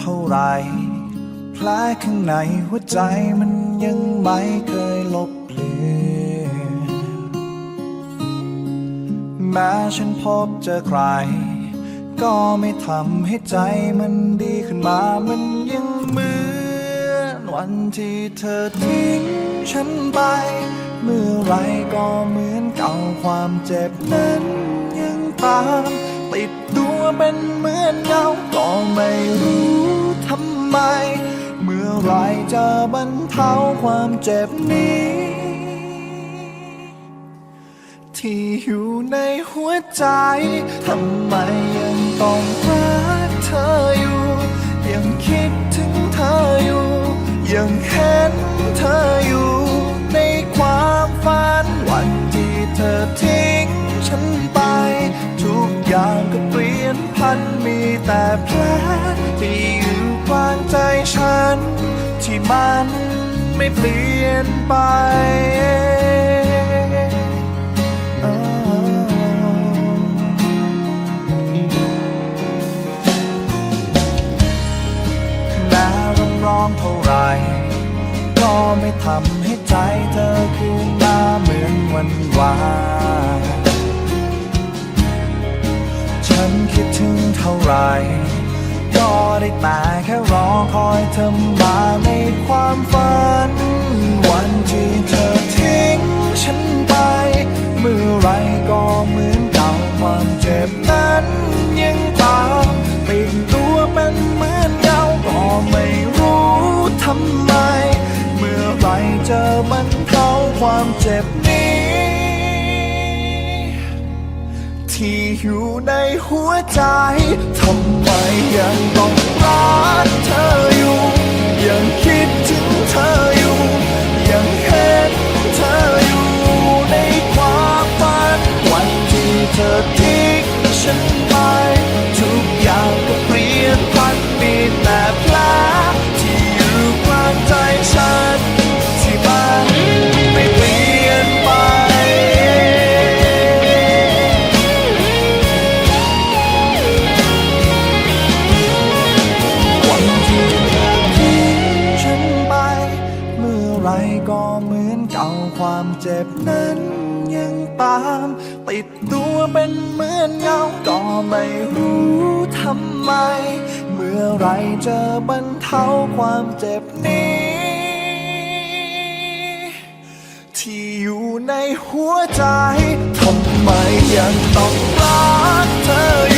เท่าไรแผลข้างในหัวใจมันยังไม่เคยลบเลือนแม้ฉันพบเจอใคร ก็ไม่ทำให้ใจมันดีขึ้นมา มันยังเหมือนวันที่เธอทิ้งฉันไป เมื่อไรก็เหมือนเก่าความเจ็บนั้นยังตามติดตัว เป็นเหมือนเงาก็ไม่รู้ทำไม เมื่อไรจะบรรเทาความเจ็บนี้ ที่อยู่ในหัวใจ ทำไมยังต้องรักเธออยู่ ยังคิดถึงเธออยู่ ยังเห็นเธออยู่ แต่แผลที่อยู่กลางใจฉัน ที่มันไม่เปลี่ยนไปแม้ร้องร้องเท่าไหรก็ไม่ทำให้ใจเธอคืนมาเหมือนวันวาน ร ก็ได้แต่แค่รอคอยเธอมาในความฝัน วันที่เธอทิ้งฉันไป เมื่อไรก็เหมือนเก่าความเจ็บนั้นยังตามติดตัวเป็นเหมือนเงาก็ไม่รู้ทำไม เมื่อไรเจะบรรเทาความเจ็บนี้ ที่อยู่ในหัวใจทำไมยัง ความเจ็บนั้นยังตาม ติดตัวเป็นเหมือนเงาก็ไม่รู้ทำไม เมื่อไรจะบรรเทาความเจ็บนี้ ที่อยู่ในหัวใจทำไมยังต้องรักเธออยู่